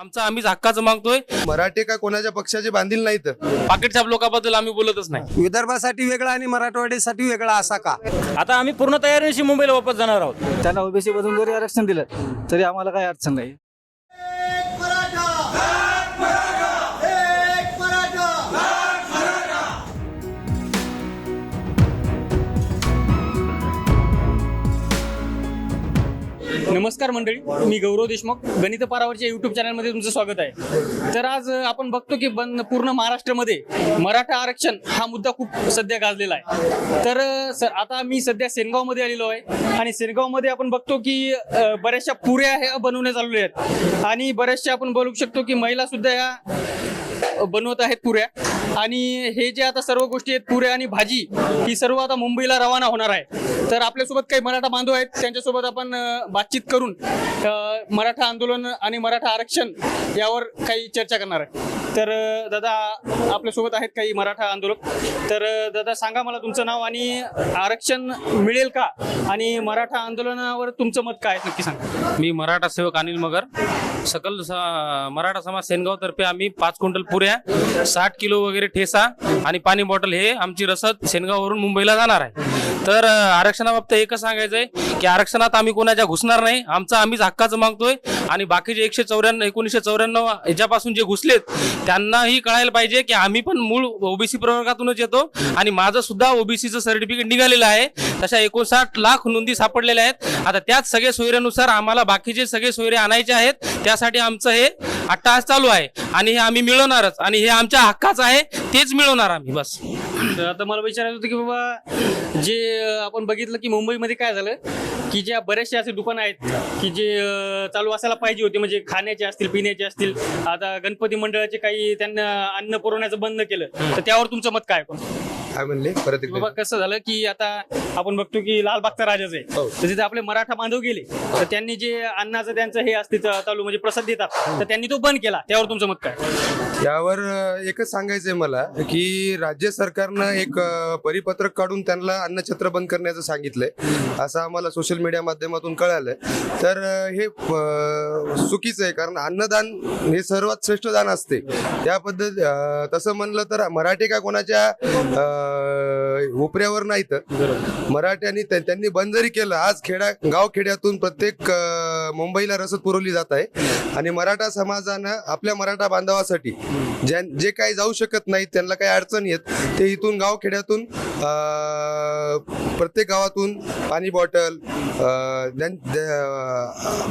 आमचं आम्हीच हक्काचं मागतोय. मराठे का कोणाच्या पक्षाचे बांधील नाहीत? पाकिट छाप लोकांबद्दल आम्ही बोलतच नाही. विदर्भासाठी वेगळा आणि मराठवाड्यासाठी वेगळा असा का? आता आम्ही पूर्ण तयारीनिशी मुंबईला वापस जाणार आहोत. त्यांना ओबीसी मधून जरी आरक्षण दिलं तरी आम्हाला काही अडचण नाही. नमस्कार मंडळी मी गौरव देशमुख गणित पारावरच्या युट्यूब चॅनलमध्ये तुमचं स्वागत आहे. तर आज आपण बघतो की बन पूर्ण महाराष्ट्रामध्ये मराठा आरक्षण हा मुद्दा खूप सध्या गाजलेला आहे. तर आता मी सध्या सेनगावमध्ये आलेलो आहे आणि सेनगावमध्ये आपण बघतो की बऱ्याचशा पुऱ्या ह्या बनवण्यात आलेल्या आहेत. आणि बऱ्याचशा आपण बोलू शकतो की महिला सुद्धा या बनवत आहेत पुऱ्या. आणि हे जे आता सर्व गोष्टी आहेत पुऱ्या आणि भाजी ही सर्व आता मुंबईला रवाना होणार आहे. तर आपल्यासोबत काही मराठा बांधव आहेत त्यांच्यासोबत आपण बातचीत करून मराठा आंदोलन आणि मराठा आरक्षण यावर काही चर्चा करणार आहे. तर दादा आपल्यासोबत आहेत काही मराठा आंदोलक. तर दादा सांगा मला तुमचं नाव आणि आरक्षण मिळेल का? आणि मराठा आंदोलनावर तुमचं मत काय आहे? नक्की सांगा. मी मराठा सेवक अनिल मगर. सकल मराठा समाज सेनगाव तर्फे आम्ही पाच क्विंटल पुऱ्या साठ किलो वगैरे ठेसा आणि पाणी बॉटल हे आमची रसद सेनगाववरून मुंबईला जाणार आहे. तर आरक्षणाबाबत एकच सांगायचं आहे की आरक्षणात आम्ही कोणाच्या घुसणार नाही. आमचं आम्हीच हक्काचं मागतोय आणि बाकीचे एकशे चौऱ्याण्णव एकोणीसशे चौऱ्याण्णव याच्यापासून जे घुसलेत त्यांनाही कळायला पाहिजे की आम्ही पण मूळ ओबीसी प्रवर्गातूनच येतो आणि माझं सुद्धा ओबीसीचं सर्टिफिकेट निघालेलं आहे. तशा एकोणसाठ लाख नोंदी सापडलेल्या आहेत. आता त्याच सगळ्या सोयऱ्यानुसार आम्हाला बाकीचे सगळे सोयरे आणायचे आहेत. त्यासाठी आमचं हे अट्टाहास चालू आहे आणि हे आम्ही मिळवणारच आणि हे आमच्या हक्काचं आहे तेच मिळवणार आम्ही बस. तर आता मला विचारायचं होतं की बाबा जे आपण बघितलं की मुंबईमध्ये काय झालं की ज्या बरेचसे असे दुकानं आहेत की जे चालू असायला पाहिजे होते म्हणजे खाण्याचे असतील पिण्याचे असतील आता गणपती मंडळाचे काही त्यांना अन्न पुरवण्याचं बंद केलं तर त्यावर तुमचं मत काय पण काय म्हणले? परत एकदा. बाबा कसं झालं की आता आपण बघतो की लालबागचा राजाच आहे. हो. तर तिथे आपले मराठा बांधव गेले तर त्यांनी जे अन्नाचं त्यांचं हे असते चालू म्हणजे प्रसाद देतात तर त्यांनी तो बंद केला त्यावर तुमचं मत काय? यावर एकच सांगायचंय मला की राज्य सरकारनं एक परिपत्रक काढून त्यांना अन्नछत्र बंद करण्याचं सांगितलंय. असं आम्हाला सोशल मीडिया माध्यमातून कळालंय. तर हे चुकीचं आहे कारण अन्नदान हे सर्वात श्रेष्ठ दान असते. त्या पद्धत तसं म्हणलं तर मराठी का कोणाच्या उपऱ्यावर नाही तर. मराठ्यांनी त्यांनी बंद जरी केलं आज खेड्या गाव खेड्यातून प्रत्येक मुंबईला रसद पुरवली जात आहे. आणि मराठा समाजानं आपल्या मराठा बांधवासाठी ज्या जे काही जाऊ शकत नाहीत त्यांना काही अडचण येत ते इथून गावखेड्यातून प्रत्येक गावातून पाणी बॉटल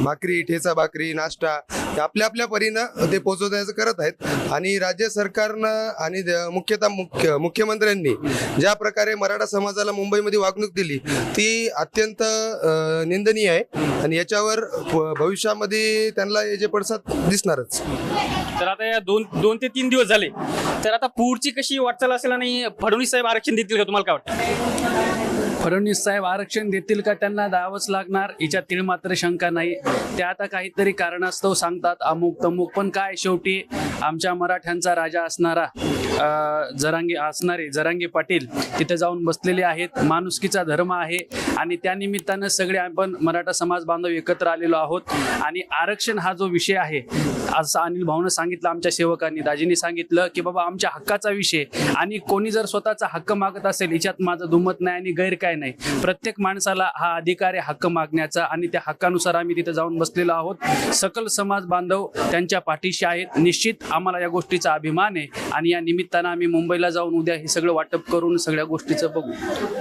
भाकरी ठेचा भाकरी नाश्ता आपल्या आपल्या परीनं ते पोचवण्याचं करत आहेत. आणि राज्य सरकारनं आणि मुख्यतः मुख्य मुख्यमंत्र्यांनी ज्या प्रकारे मराठा समाजाला मुंबईमध्ये वागणूक दिली ती अत्यंत निंदनीय आहे. आणि याच्यावर भविष्यामध्ये त्यांना याचे जे पडसाद दिसणारच. तर आता या दोन दोन ते तीन दिवस झाले. तर आता पुढची कशी वाटचाल असेल आणि फडणवीस साहेब आरक्षण देतील का तुम्हाला काय वाटतं? फडणवीस साहेब आरक्षण देतील का त्यांना द्यावंच लागणार? याच्यात तीळ मात्र शंका नाही. ते आता काहीतरी कारणास्तव सांगतात अमुक तमुक. पण काय शेवटी? आमच्या मराठ्यांचा राजा असणारा जरांगी असणारे जरांगी पाटील तिथे जाऊन बसलेले आहेत. माणुसकीचा धर्म आहे आणि त्यानिमित्तानं सगळे आपण मराठा समाज बांधव एकत्र आलेलो आहोत. आणि आरक्षण हा जो विषय आहे असं अनिल भाऊनं सांगितलं आमच्या सेवकांनी दाजींनी सांगितलं की बाबा आमच्या हक्काचा विषय आणि कोणी जर स्वतःचा हक्क मागत असेल याच्यात माझं दुमत नाही आणि गैर काय नाही. प्रत्येक माणसाला हा अधिकार आहे हक्क मागण्याचा आणि त्या हक्कानुसार आम्ही तिथे जाऊन बसलेलो आहोत. सकल समाज बांधव त्यांच्या पाठीशी आहेत. निश्चित आम्हाला या गोष्टीचा अभिमान आहे आणि या निमित्तानं आम्ही मुंबईला जाऊन उद्या हे सगळं वाटप करून सगळ्या गोष्टीचं बघू.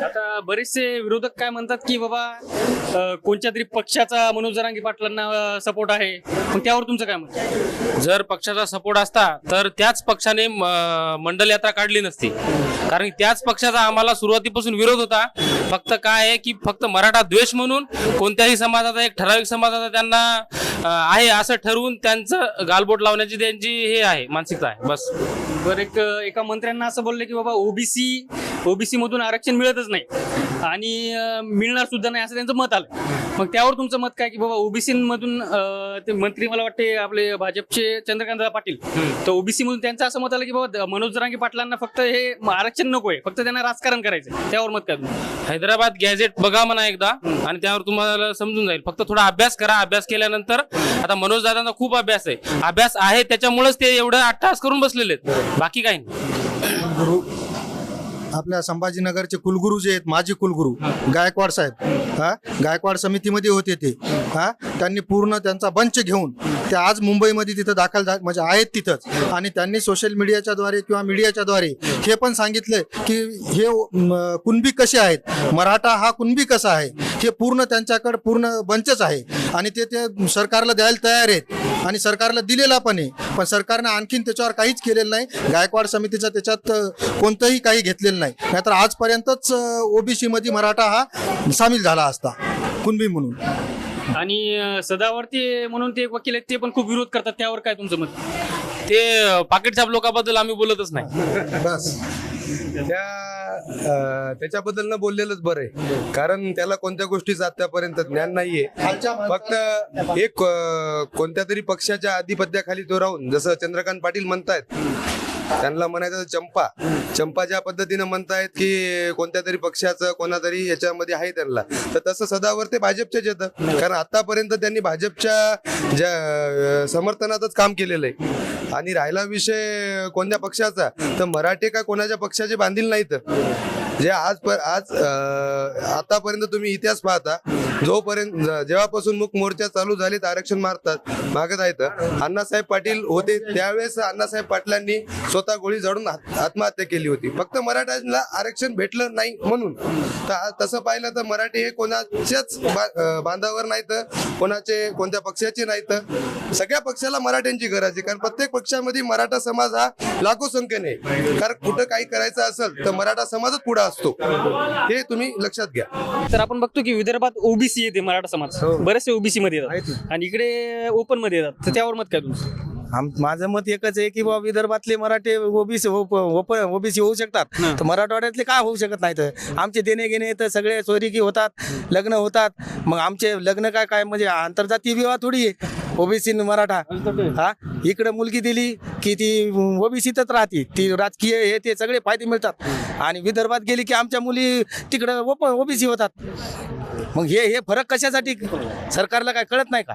आता बरेचसे विरोधक काय म्हणतात की बाबा कोणत्या तरी पक्षाचा मनोज जरांगी पाटलांना सपोर्ट आहे. पण त्यावर तुमचं काय म्हणतं जर पक्षाचा सपोर्ट असता तर त्याच पक्षाने मंडल यात्रा काढली नसती. कारण त्याच पक्षाचा आम्हाला सुरुवातीपासून विरोध होता. फक्त काय आहे की फक्त मराठा द्वेष म्हणून कोणत्याही समाजाचा एक ठराविक समाजाचा त्यांना आहे असं ठरवून त्यांचं गालबोट लावण्याची त्यांची हे आहे मानसिकता आहे. बस. बरं एक एका मंत्र्यांना असं बोलले की बाबा ओबीसी ओबीसी मधून आरक्षण मिळतच नाही. आणि मिळणार सुद्धा नाही असं त्यांचं मत आलं मग त्यावर तुमचं मत काय की बाबा ओबीसी मधून ते मंत्री मला वाटते आपले भाजपचे चंद्रकांत पाटील. तर ओबीसी मधून त्यांचं असं मत आलं की बाबा मनोज जरांगे पाटलांना फक्त हे आरक्षण नकोय फक्त त्यांना राजकारण करायचं त्यावर मत काय तुमचं? हैदराबाद गॅझेट बघा म्हणा एकदा. आणि त्यावर तुम्हाला समजून जाईल. फक्त थोडा अभ्यास करा. अभ्यास केल्यानंतर आता मनोज दादांचा खूप अभ्यास आहे. अभ्यास आहे त्याच्यामुळेच ते एवढं अट्टास करून बसलेले आहेत. बाकी काही नाही. गुरु आपल्या संभाजीनगरचे कुलगुरू जे आहेत माजी कुलगुरू गायकवाड साहेब हा? गायकवाड समितीमध्ये होते ते हा? त्यांनी पूर्ण त्यांचा बंच घेऊन ते आज मुंबईमध्ये तिथं दाखल झा म्हणजे आहेत तिथंच. आणि त्यांनी सोशल मीडियाच्या द्वारे किंवा मीडियाच्या द्वारे हे पण सांगितलं की हे कुणबी कसे आहेत? मराठा हा कुणबी कसा आहे? हे पूर्ण त्यांच्याकडे पूर्ण बंचच आहे. आणि ते ते सरकारला द्यायला तयार आहेत. आणि सरकारला दिलेला पण आहे. पण सरकारनं आणखीन त्याच्यावर काहीच केलेलं नाही. गायकवाड समितीचं त्याच्यात कोणतंही काही घेतलेलं नाही. नाहीतर आजपर्यंतच ओबीसीमध्ये मराठा हा सामील झाला असता. कुणबी म्हणून. आणि सदावर्ती म्हणून ते एक वकील आहेत ते पण खूप विरोध करतात. त्यावर काय तुमचं मत? ते पाकिट छाप लोकांबद्दल आम्ही बोलतच नाही. बस. त्या अं, त्याच्याबद्दल न बोललेलंच बरं आहे. कारण त्याला कोणत्या गोष्टीचं आतापर्यंत ज्ञान नाहीये. फक्त एक अं, कोणत्या तरी पक्षाच्या आधिपत्याखाली तो राहून जसं चंद्रकांत पाटील म्हणतायत त्यांना म्हणायचं चंपा. चंपा ज्या पद्धतीनं म्हणतायत की कोणत्या तरी पक्षाचं कोणातरी याच्यामध्ये आहे त्यांना. तर तसं सदावर ते भाजपचेच येतं. कारण आतापर्यंत त्यांनी भाजपच्या ज्या समर्थनातच काम केलेलं आहे. आणि राहिला विषय कोणत्या पक्षाचा? तर मराठे का कोणाच्या पक्षाचे बांधील नाहीत? जे आज पर आज आतापर्यंत तुम्ही इतिहास पाहता जोपर्यंत जेव्हापासून मुख मोर्चा चालू झालेत आरक्षण मारतात मागत आहेत अण्णासाहेब पाटील होते त्यावेळेस अण्णासाहेब पाटलांनी स्वतः गोळी झाडून आत- आत्महत्या केली होती. फक्त मराठ्यांना आरक्षण भेटलं नाही म्हणून. तर आज तसं पाहिलं तर मराठी हे कोणाच्याच बांधावर नाही तर कोणाचे कोणत्या पक्षाचे नाही तर सगळ्या पक्षाला मराठ्यांची गरज आहे कारण प्रत्येक पक्षामध्ये मराठा समाज हा लाखो संख्येने कारण कुठं काही करायचं असेल तर मराठा समाजच पुढे असतो. हे तुम्ही लक्षात घ्या. तर आपण बघतो की विदर्भात ओबीसी येते मराठा समाज. बरेचसे ओबीसी मध्ये येतात. आणि इकडे ओपनमध्ये येतात. तर त्यावर मत काय तुमचं? आम माझं मत एकच आहे की बाबा विदर्भातले मराठे ओबीसी ओबीसी होऊ शकतात. तर मराठवाड्यातले काय होऊ शकत नाहीत? आमचे देणे घेणे तर सगळे सोयरीकी होतात लग्न होतात. मग आमचे लग्न काय काय म्हणजे आंतरजातीय विवाह थोडी आहे. ओबीसी मराठा. हा? इकडे मुलगी दिली की ती ओबीसीतच राहते. ती राजकीय हे ते सगळे फायदे मिळतात. आणि विदर्भात गेली की आमच्या मुली तिकडं ओप ओबीसी होतात. मग हे हे फरक कशासाठी? सरकारला काय कळत नाही का?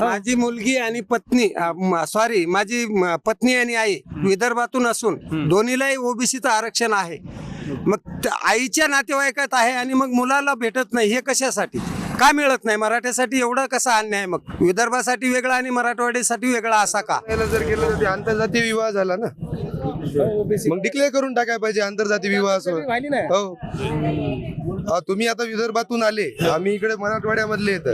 माझी मुलगी आणि पत्नी सॉरी माझी पत्नी आणि आई विदर्भातून असून दोन्हीलाही ओबीसीचं आरक्षण आहे. मग आईच्या नातेवाईकात आहे आणि मग मुलाला भेटत नाही हे कशासाठी? का मिळत नाही? मराठ्यासाठी एवढा कसा अन्याय मग? विदर्भासाठी वेगळा आणि मराठवाड्यासाठी वेगळा असा का? जर केलं तर ते आंतरजातीय विवाह झाला ना. मग डिक्लेअर करून टाकाय पाहिजे आंतरजातीय विवाह असं. हो. तुम्ही आता विदर्भातून आले. आम्ही इकडे मराठवाड्यामधले येत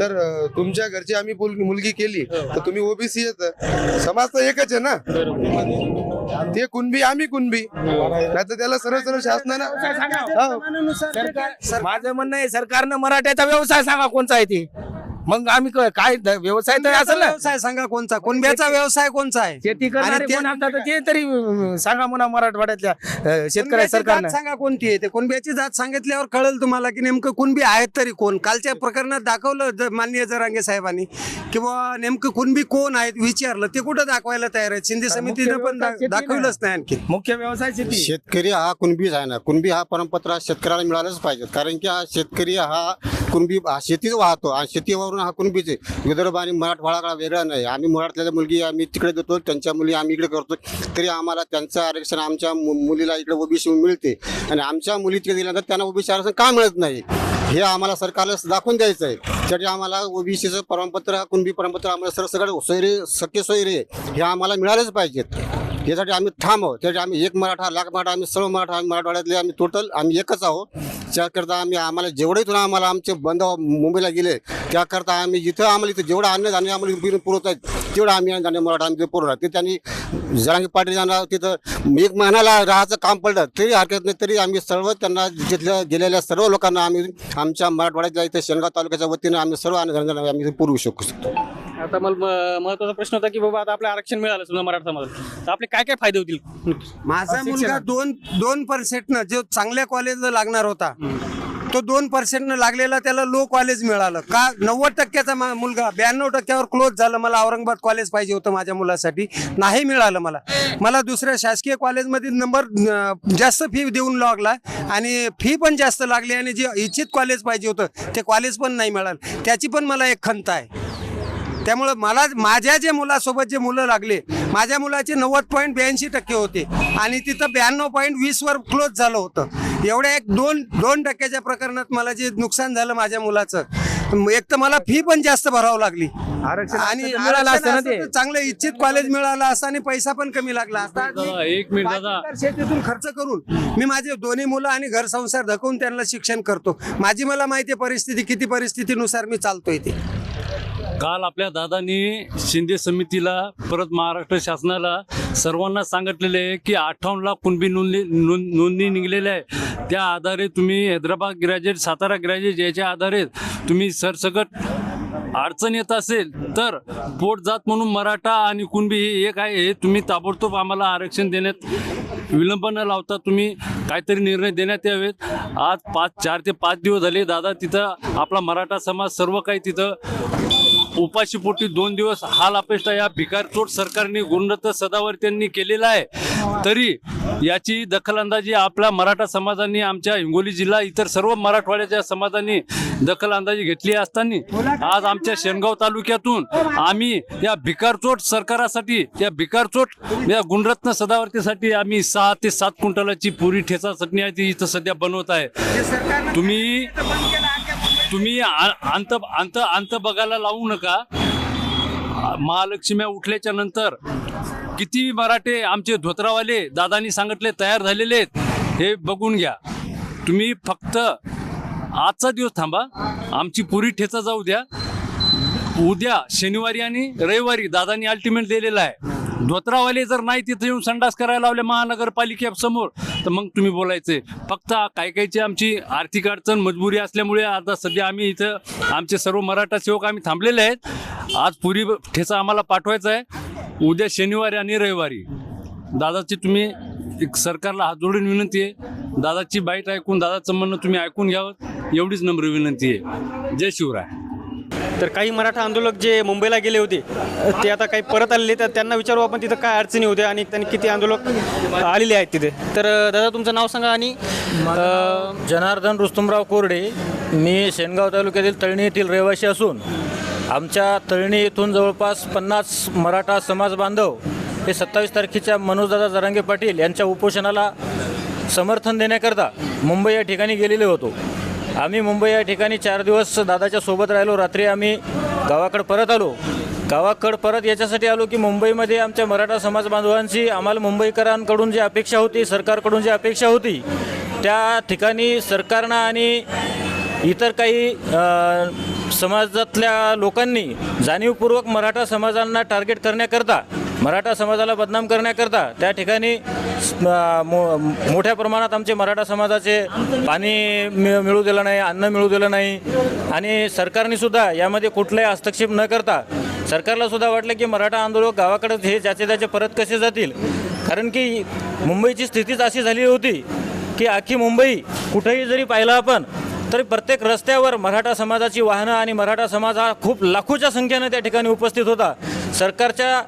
तर तुमच्या घरची आम्ही मुलगी केली. तर तुम्ही ओबीसी येत समाज तर एकच आहे ना. ते कुणबी आम्ही कुणबी. नाही तर त्याला सरळ सरळ शासनानं हो. सरकार माझं म्हणणं आहे सरकारनं मराठ्याचा व्यवसाय सांगा कोणचा आहे ते. मग आम्ही क- काय व्यवसाय तर असेल ना. व्यवसाय सांगा कोणचा कुणब्याचा व्यवसाय कोणचा आहे? शेती आणि करणारे ते- कोण तर ते तरी अं, सांगा म्हणा मराठवाड्यातल्या अं, शेतकऱ्या कुणब्याची सरकारनं. जात सांगा कोणती आहे? ते कुणब्याची जात सांगितल्यावर कळेल तुम्हाला की नेमकं कुणबी आहेत तरी कोण? कालच्या प्रकरणात दाखवलं ज- माननीय जरांगे साहेबांनी किंवा नेमकं कुणबी कोण आहेत विचारलं ते कुठं दाखवायला तयार आहेत? शिंदे समितीनं पण दा- दाखवलंच नाही आणखी. मुख्य व्यवसाय शेती. शेतकरी हा कुणबीच आहे ना. कुणबी हा परंपरा हा शेतकऱ्याला मिळालाच पाहिजे. कारण की हा शेतकरी हा कुणबी हा शेतीच वाहतो. आणि शेतीवरून हा कुणबीच आहे. विदर्भ आणि मराठवाडा वेगळा नाही. आम्ही मराठल्याच्या मुलगी आम्ही तिकडे देतो त्यांच्या मुली आम्ही इकडे करतो. तरी आम्हाला त्यांचं आरक्षण आमच्या मु- मुलीला इकडे ओबीसी मिळते. आणि आमच्या मुली तिकडे दिल्यानंतर त्यांना ओबीसी आरक्षण का मिळत नाही? हे आम्हाला सरकारला दाखवून द्यायचं आहे. त्यासाठी आम्हाला ओबीसीचं प्रमाणपत्र कुणबी प्रमाणपत्र आम्हाला सर सगळं सोयरे सख्य सोयरे हे आम्हाला मिळालेच पाहिजेत. यासाठी आम्ही ठाम आहोत. त्यासाठी आम्ही एक मराठा लाख मराठा आम्ही सर्व मराठा आम्ही मराठवाड्यातले आम्ही टोटल आम्ही एकच आहोत. त्याकरता आम्ही आम्हाला जेवढे इथून आम्हाला आमचे बंधव मुंबईला गेले त्याकरता आम्ही जिथं आम्हाला इथं जेवढं अन्नधान्य आम्हाला इथून पुरवत आहेत तेवढं आम्ही अन्नधान्य मराठा आम्ही तिथे पुरवणार ते त्यांनी जरांगी पाटील यांना तिथं एक महिन्याला राहायचं काम पडलं तरी हरकत नाही तरी आम्ही सर्व त्यांना तिथल्या गेलेल्या सर्व लोकांना आम्ही आमच्या मराठवाड्यातल्या इथे शेणगाव तालुक्याच्या वतीनं आम्ही सर्व अन्नधान्य आम्ही पुरवू शकू शकतो. आता मला महत्त्वाचा प्रश्न होता की बाबा आता आपलं आरक्षण मिळालं समजा मराठा समाजाला. तर आपले काय काय फायदे होतील? माझा मुलगा दोन दोन पर्सेंटनं जो चांगल्या कॉलेजला लागणार होता तो दोन पर्सेंटनं लागलेला त्याला लो कॉलेज मिळालं. का? नव्वद टक्क्याचा मा- मुलगा ब्याण्णव टक्क्यावर क्लोज झालं. मला औरंगाबाद कॉलेज पाहिजे होतं माझ्या मुलासाठी. नाही मिळालं मला. मला दुसऱ्या शासकीय कॉलेजमध्ये नंबर जास्त फी देऊन लागला आणि फी पण जास्त लागली आणि जे इच्छित कॉलेज पाहिजे होतं ते कॉलेज पण नाही मिळालं. त्याची पण मला एक खंत आहे. त्यामुळं मला माझ्या जे मुलासोबत जे मुलं लागले माझ्या मुलाचे नव्वद पॉईंट ब्याऐंशी टक्के होते. आणि तिथं ब्याण्णव पॉईंट वीसवर क्लोज झालं होतं. एवढ्या एक दोन दोन टक्क्याच्या प्रकरणात मला जे नुकसान झालं माझ्या मुलाचं एक तर मला फी पण जास्त भरावं लागली. आणि चांगलं इच्छित कॉलेज मिळालं असतं आणि पैसा पण कमी लागला असता. एक मिनिट शेतीतून खर्च करून मी माझे दोन्ही मुलं आणि घर संसार धकवून त्यांना शिक्षण करतो. माझी मला माहिती आहे परिस्थिती किती परिस्थितीनुसार मी चालतोय ते. काल आपल्या दादांनी शिंदे समितीला परत महाराष्ट्र शासनाला सर्वांना सांगितलेले आहे की अठ्ठावन्न लाख कुणबी नोंदणी नोंद नोंदणी निघलेल्या आहे त्या आधारे तुम्ही हैदराबाद ग्रॅज्युएट सातारा ग्रॅज्युएट याच्या आधारे तुम्ही सरसकट अडचण येत असेल तर पोट जात म्हणून मराठा आणि कुणबी हे एक आहे हे तुम्ही ताबडतोब आम्हाला आरक्षण देण्यात विलंब न लावता. तुम्ही काहीतरी निर्णय देण्यात यावेत. आज पाच चार ते पाच दिवस झाले दादा तिथं आपला मराठा समाज सर्व काही तिथं उपाशीपोटी दोन दिवस हाल अपेष्टा या भिकारचोट सरकारने गुणरत्न सदावर त्यांनी केलेला आहे. तरी याची दखलअंदाजी आपला मराठा समाजाने आमच्या हिंगोली जिल्हा इतर सर्व मराठवाड्याच्या समाजाने दखलअंदाजी घेतली असताना आज आमच्या शेनगाव तालुक्यातून आम्ही या भिकारचोट सरकारासाठी या भिकारचोट या गुणरत्न सदावर्तीसाठी आम्ही सहा ते सात क्विंटलाची पुरी ठेचा चटणी आहे ती इथं सध्या बनवत आहे. तुम्ही तुम्ही आ- अंत अंत अंत बघायला लावू नका. महालक्ष्म्या उठल्याच्या नंतर किती मराठे आमचे धोत्रावाले दादानी सांगितले तयार झालेले आहेत हे बघून घ्या. तुम्ही फक्त आजचा दिवस थांबा आमची पुरी ठेचा जाऊ द्या. उद्या शनिवारी आणि रविवारी दादानी अल्टिमेट दिलेला आहे. धोत्रावाले जर नाही तिथे येऊन संडास करायला लावले महानगरपालिकेसमोर तर मग तुम्ही बोलायचे. फक्त काही काहीची आमची आर्थिक अडचण मजबुरी असल्यामुळे आता सध्या आम्ही इथं आमचे सर्व मराठा सेवक आम्ही थांबलेले आहेत. आज पुरी ठेचा आम्हाला पाठवायचा आहे. उद्या शनिवारी आणि रविवारी. दादाची तुम्ही एक सरकारला हात जोडून विनंती आहे. दादाची बाईट ऐकून दादाचं म्हणणं तुम्ही ऐकून घ्यावं. एवढीच नम्र विनंती आहे. जय शिवराय. तर काही मराठा आंदोलक जे मुंबईला गेले होते ते आता काही परत आलेले तर त्यांना विचारू आपण तिथं काय अडचणी होत्या आणि त्यांनी किती आंदोलक आलेले आहेत तिथे. तर दादा तुमचं नाव सांगा आणि जनार्दन रुस्तुमराव कोरडे मी शेनगाव तालुक्यातील तळणी येथील रहिवासी असून आमच्या तळणी येथून जवळपास पन्नास मराठा समाज बांधव हे सत्तावीस तारखेच्या मनोजदादा जरांगे पाटील यांच्या उपोषणाला समर्थन देण्याकरता मुंबई या ठिकाणी गेलेले होतो. आम्ही मुंबई या ठिकाणी चार दिवस दादाच्या सोबत राहिलो. रात्री आम्ही गावाकडे परत आलो. गावाकडं परत याच्यासाठी आलो की मुंबईमध्ये आमच्या मराठा समाज बांधवांची आम्हाला मुंबईकरांकडून जी अपेक्षा होती सरकारकडून जी अपेक्षा होती त्या ठिकाणी सरकारनं आणि इतर काही समाजातल्या लोकांनी जाणीवपूर्वक मराठा समाजांना टार्गेट करण्याकरता मराठा समाजाला बदनाम करण्याकरता त्या ठिकाणी मो मोठ्या प्रमाणात आमचे मराठा समाजाचे पाणी मिळू दिलं नाही अन्न मिळू दिलं नाही. आणि सरकारने सुद्धा यामध्ये कुठलाही हस्तक्षेप न करता सरकारला सुद्धा वाटलं की मराठा आंदोलक गावाकडे हे ज्याचे त्याचे परत कसे जातील? कारण की मुंबईची स्थितीच अशी झाली होती की अख्खी मुंबई कुठेही जरी पाहिलं आपण तरी प्रत्येक रस्त्यावर मराठा समाजाची वाहनं आणि मराठा समाज हा खूप लाखोच्या संख्येनं त्या ठिकाणी उपस्थित होता. सरकारच्या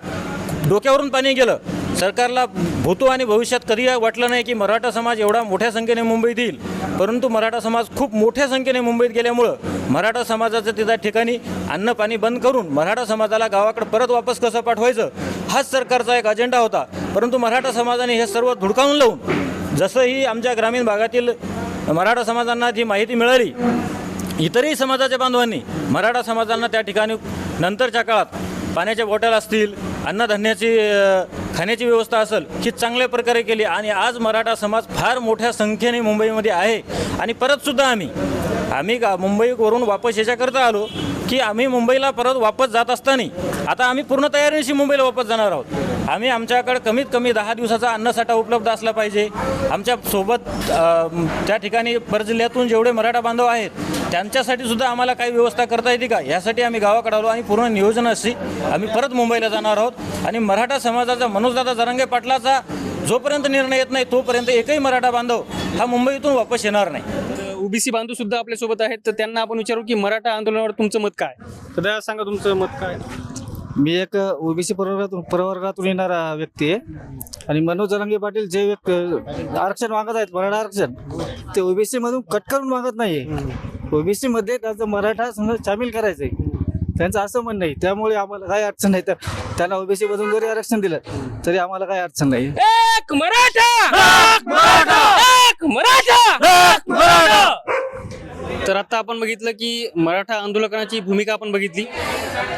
डोक्यावरून पाणी गेलं. सरकारला भूतो आणि भविष्यात कधी वाटलं नाही की मराठा समाज एवढा मोठ्या संख्येने मुंबईत येईल. परंतु मराठा समाज खूप मोठ्या संख्येने मुंबईत गेल्यामुळं मराठा समाजाचं तिथ्या ठिकाणी अन्न पाणी बंद करून मराठा समाजाला गावाकडे परत वापस कसं पाठवायचं हाच सरकारचा एक अजेंडा होता. परंतु मराठा समाजाने हे सर्व धुडकावून लावून जसंही आमच्या ग्रामीण भागातील मराठा समाजांना जी माहिती मिळाली इतरही समाजाच्या बांधवांनी मराठा समाजांना त्या ठिकाणी नंतरच्या काळात पाण्याच्या बॉटल असतील अन्नधान्याची खाण्याची व्यवस्था असेल ही चांगल्या प्रकारे केली. आणि आज मराठा समाज फार मोठ्या संख्येने मुंबईमध्ये आहे. आणि परतसुद्धा आम्ही आम्ही का मुंबईवरून वापस याच्याकरता आलो. की आम्ही मुंबईला परत वापस जात असताना आता आम्ही पूर्ण तयारीशी मुंबईला वापस जाणार आहोत. आम्ही आमच्याकडे कमीत कमी दहा दिवसाचा अन्नसाठा उपलब्ध असला पाहिजे. आमच्यासोबत त्या ठिकाणी परजिल्ह्यातून जेवढे मराठा बांधव आहेत त्यांच्यासाठी सुद्धा आम्हाला काही व्यवस्था करता येते का? यासाठी आम्ही गावाकडे आलो आणि पूर्ण नियोजनाशी आम्ही परत मुंबईला जाणार आहोत. आणि मराठा समाजाचा मनोजदादा जरांगे पाटलाचा जोपर्यंत निर्णय येत नाही तोपर्यंत एकही मराठा बांधव हा मुंबईतून वापस येणार नाही. ओबीसी बांधव सुद्धा आपल्यासोबत आहेत. तर त्यांना आपण विचारू की मराठा आंदोलनावर तुमचं मत काय? तर दादा सांगा तुमचं मत काय? मी एक ओबीसी प्रवर्गातून प्रवर्गातून येणारा व्यक्ती आहे. आणि मनोज जरांगे पाटील जे व्यक्ती आरक्षण मागत आहेत मराठा आरक्षण ते ओबीसी मधून कट करून मागत नाहीये. ओबीसी मध्ये त्याचं मराठा सामील करायचंय. त्यांचं असं म्हणणं नाही त्यामुळे आम्हाला काही अडचण नाही. तर त्यांना ओबीसी मधून जरी आरक्षण दिलं तरी आम्हाला काही अडचण नाही. एक मराठा! एक मराठा! तर आता आपण बघितलं की मराठा आंदोलकांची भूमिका आपण बघितली.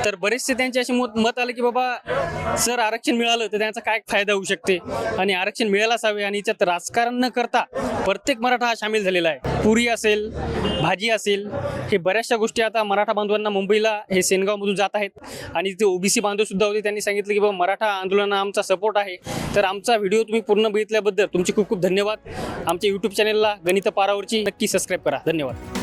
तर बरेचसे त्यांचे असे मत मत आले की बाबा सर आरक्षण मिळालं तर त्यांचा काय फायदा होऊ शकते? आणि आरक्षण मिळायलाच हवे आणि याच्यात राजकारण न करता प्रत्येक मराठा हा सामील झालेला आहे. पुरी असेल भाजी असेल हे बऱ्याचशा गोष्टी आता मराठा बांधवांना मुंबईला हे सेनगावमधून जात आहेत. आणि ते ओबीसी बांधव सुद्धा होते. त्यांनी सांगितलं की बाबा मराठा आंदोलनाला आमचा सपोर्ट आहे. तर आमचा व्हिडिओ तुम्ही पूर्ण बघितल्याबद्दल तुमचे खूप खूप धन्यवाद. आमच्या यूट्यूब चॅनलला गणित पारावरची नक्की सबस्क्राईब करा. धन्यवाद.